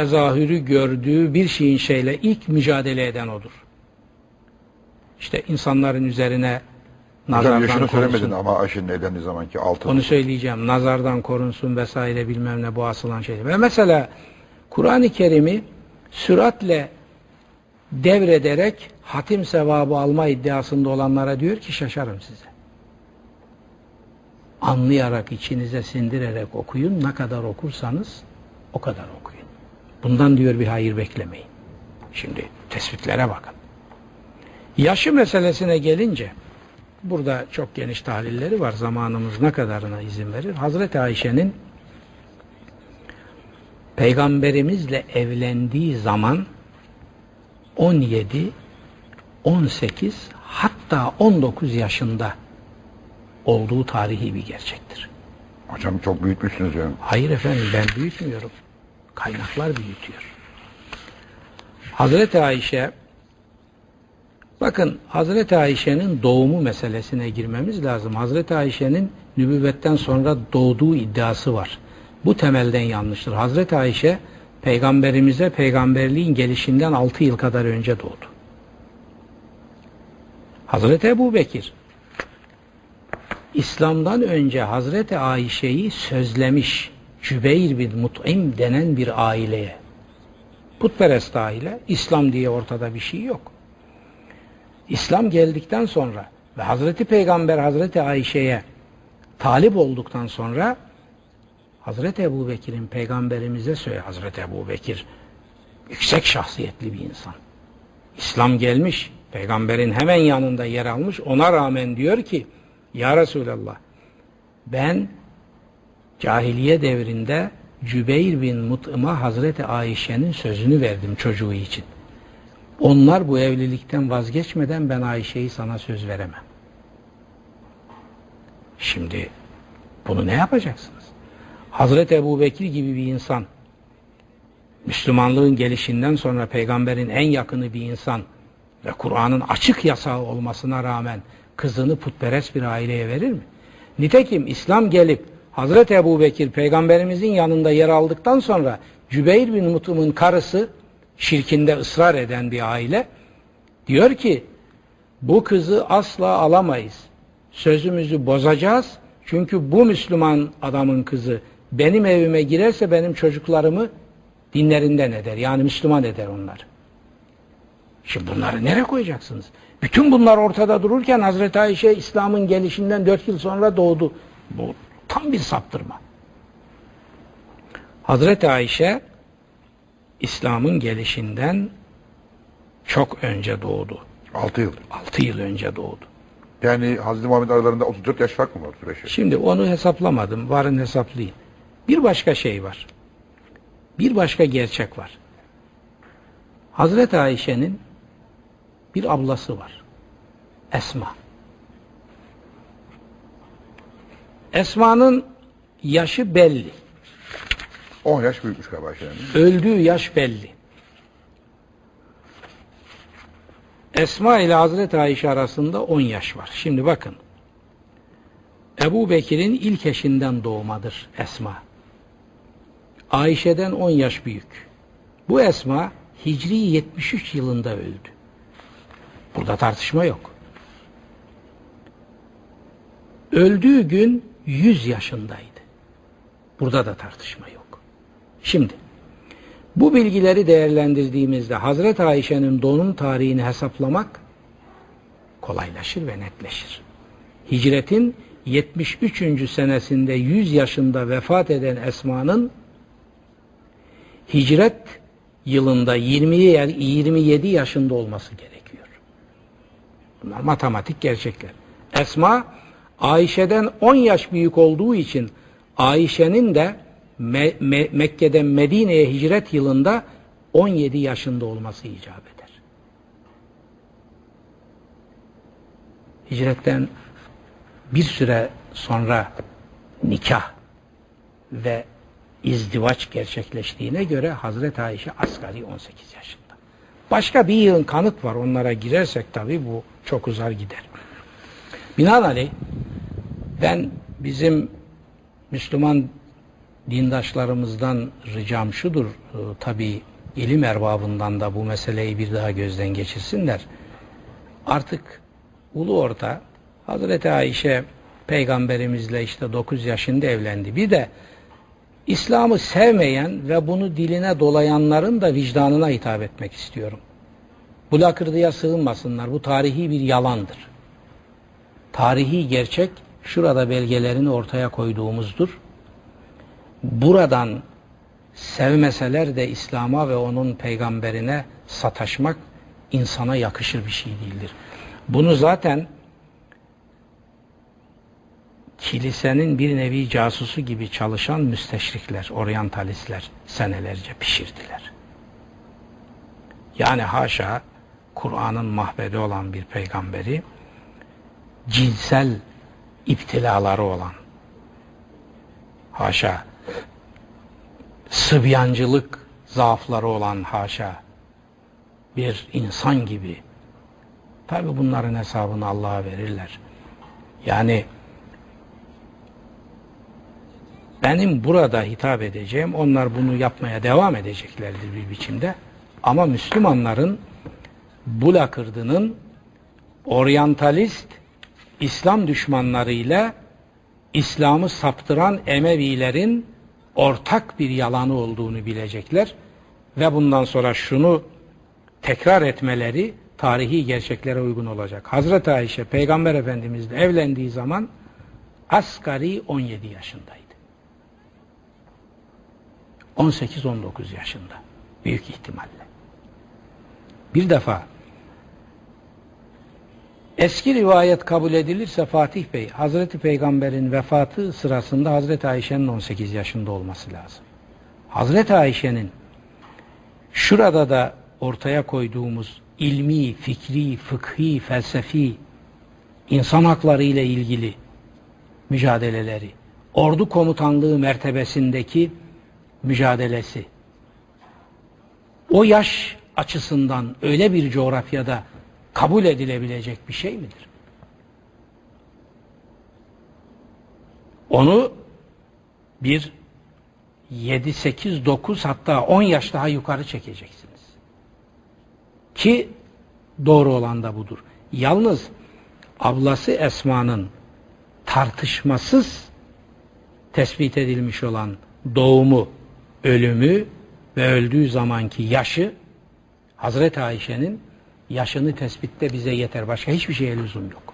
tezahürü gördüğü bir şeyin şeyle ilk mücadele eden odur. İşte insanların üzerine nazardan yaşını söylemedin korunsun. ama Ayşe'nin evlendiği zamanki altı. Onu söyleyeceğim. Nazardan korunsun vesaire bilmem ne bu asılan şey. Ve mesela Kur'an-ı Kerim'i süratle devrederek hatim sevabı alma iddiasında olanlara diyor ki şaşarım size. Anlayarak, içinize sindirerek okuyun. Ne kadar okursanız o kadar okuyun. Bundan diyor bir hayır beklemeyin. Şimdi tespitlere bakın. Yaşı meselesine gelince burada çok geniş tahlilleri var. Zamanımız ne kadarına izin verir. Hazreti Ayşe'nin peygamberimizle evlendiği zaman 17, 18 hatta 19 yaşında olduğu tarihi bir gerçektir. Hocam çok büyütmüşsünüz yani. Hayır efendim ben büyütmüyorum. Kaynaklar büyütüyor. Hazreti Ayşe bakın Hazreti Ayşe'nin doğumu meselesine girmemiz lazım. Hazreti Ayşe'nin nübüvvetten sonra doğduğu iddiası var. Bu temelden yanlıştır. Hazreti Ayşe peygamberimize peygamberliğin gelişinden 6 yıl kadar önce doğdu. Hazreti Ebu Bekir İslam'dan önce Hazreti Ayşe'yi sözlemiş Cübeyr bin Mut'im denen bir aileye. Putperest aile, İslam diye ortada bir şey yok. İslam geldikten sonra ve Hazreti Peygamber Hazreti Ayşe'ye talip olduktan sonra Hazreti Ebu Bekir'in peygamberimize söyle Hazreti Ebu Bekir yüksek şahsiyetli bir insan. İslam gelmiş, peygamberin hemen yanında yer almış. Ona rağmen diyor ki Ya Resulallah ben cahiliye devrinde Cübeyr bin Mut'ım'a Hazreti Ayşe'nin sözünü verdim çocuğu için. Onlar bu evlilikten vazgeçmeden ben Ayşe'yi sana söz veremem. Şimdi bunu ne yapacaksınız? Hazreti Ebu Bekir gibi bir insan, Müslümanlığın gelişinden sonra peygamberin en yakını bir insan ve Kur'an'ın açık yasağı olmasına rağmen kızını putperest bir aileye verir mi? Nitekim İslam gelip Hazreti Ebu Bekir peygamberimizin yanında yer aldıktan sonra Cübeyr bin Mut'um'un karısı şirkinde ısrar eden bir aile diyor ki bu kızı asla alamayız. Sözümüzü bozacağız. Çünkü bu Müslüman adamın kızı benim evime girerse benim çocuklarımı dinlerinden eder. Yani Müslüman eder onlar. Şimdi bunları nereye koyacaksınız? Bütün bunlar ortada dururken Hazreti Ayşe İslam'ın gelişinden dört yıl sonra doğdu. Bu tam bir saptırma. Hazreti Ayşe İslam'ın gelişinden çok önce doğdu. Altı yıl. Altı yıl önce doğdu. Yani Hazreti Muhammed aralarında 34 yaş fark mı var süreçte? Şimdi onu hesaplamadım. Varın hesaplayın. Bir başka şey var. Bir başka gerçek var. Hazreti Ayşe'nin bir ablası var. Esma. Esma'nın yaşı belli. 10 yaş büyükmüş galiba Ayşe'nin. Öldüğü yaş belli. Esma ile Hazreti Ayşe arasında 10 yaş var. Şimdi bakın. Ebu Bekir'in ilk eşinden doğmadır Esma. Ayşe'den 10 yaş büyük. Bu Esma Hicri 73 yılında öldü. Burada tartışma yok. Öldüğü gün 100 yaşındaydı. Burada da tartışma yok. Şimdi bu bilgileri değerlendirdiğimizde Hazreti Ayşe'nin doğum tarihini hesaplamak kolaylaşır ve netleşir. Hicretin 73. senesinde 100 yaşında vefat eden Esma'nın hicret yılında 20 27 yaşında olması gerekiyor. Bunlar matematik gerçekler. Esma Ayşe'den 10 yaş büyük olduğu için Ayşe'nin de Me Me Mekke'den Medine'ye hicret yılında 17 yaşında olması icap eder. Hicretten bir süre sonra nikah ve izdivaç gerçekleştiğine göre Hazreti Ayşe asgari 18 yaşında. Başka bir yığın kanıt var. Onlara girersek tabii bu çok uzar gider. Binaenaleyh ben bizim Müslüman dindaşlarımızdan ricam şudur, e, tabi ilim erbabından da bu meseleyi bir daha gözden geçirsinler. Artık ulu orta Hazreti Ayşe peygamberimizle işte 9 yaşında evlendi. Bir de İslam'ı sevmeyen ve bunu diline dolayanların da vicdanına hitap etmek istiyorum. Bu lakırdıya sığınmasınlar. Bu tarihi bir yalandır. Tarihi gerçek şurada belgelerini ortaya koyduğumuzdur. Buradan sevmeseler de İslam'a ve onun peygamberine sataşmak insana yakışır bir şey değildir. Bunu zaten kilisenin bir nevi casusu gibi çalışan müsteşrikler, oryantalistler senelerce pişirdiler. Yani haşa Kur'an'ın mahvedi olan bir peygamberi cinsel iptilaları olan haşa sıbyancılık zaafları olan haşa bir insan gibi tabi bunların hesabını Allah'a verirler. Yani benim burada hitap edeceğim, onlar bunu yapmaya devam edeceklerdir bir biçimde. Ama Müslümanların bu lakırdının oryantalist İslam düşmanlarıyla İslam'ı saptıran Emevilerin ortak bir yalanı olduğunu bilecekler ve bundan sonra şunu tekrar etmeleri tarihi gerçeklere uygun olacak. Hazreti Ayşe Peygamber Efendimizle evlendiği zaman asgari 17 yaşındaydı. 18-19 yaşında. Büyük ihtimalle. Bir defa eski rivayet kabul edilirse Fatih Bey, Hazreti Peygamber'in vefatı sırasında Hazreti Ayşe'nin 18 yaşında olması lazım. Hazreti Ayşe'nin şurada da ortaya koyduğumuz ilmi, fikri, fıkhi, felsefi, insan hakları ile ilgili mücadeleleri, ordu komutanlığı mertebesindeki mücadelesi, o yaş açısından öyle bir coğrafyada kabul edilebilecek bir şey midir? Onu bir 7, 8, 9 hatta 10 yaş daha yukarı çekeceksiniz. Ki doğru olan da budur. Yalnız ablası Esma'nın tartışmasız tespit edilmiş olan doğumu, ölümü ve öldüğü zamanki yaşı Hazreti Ayşe'nin yaşını tespitte bize yeter. Başka hiçbir şeye lüzum yok.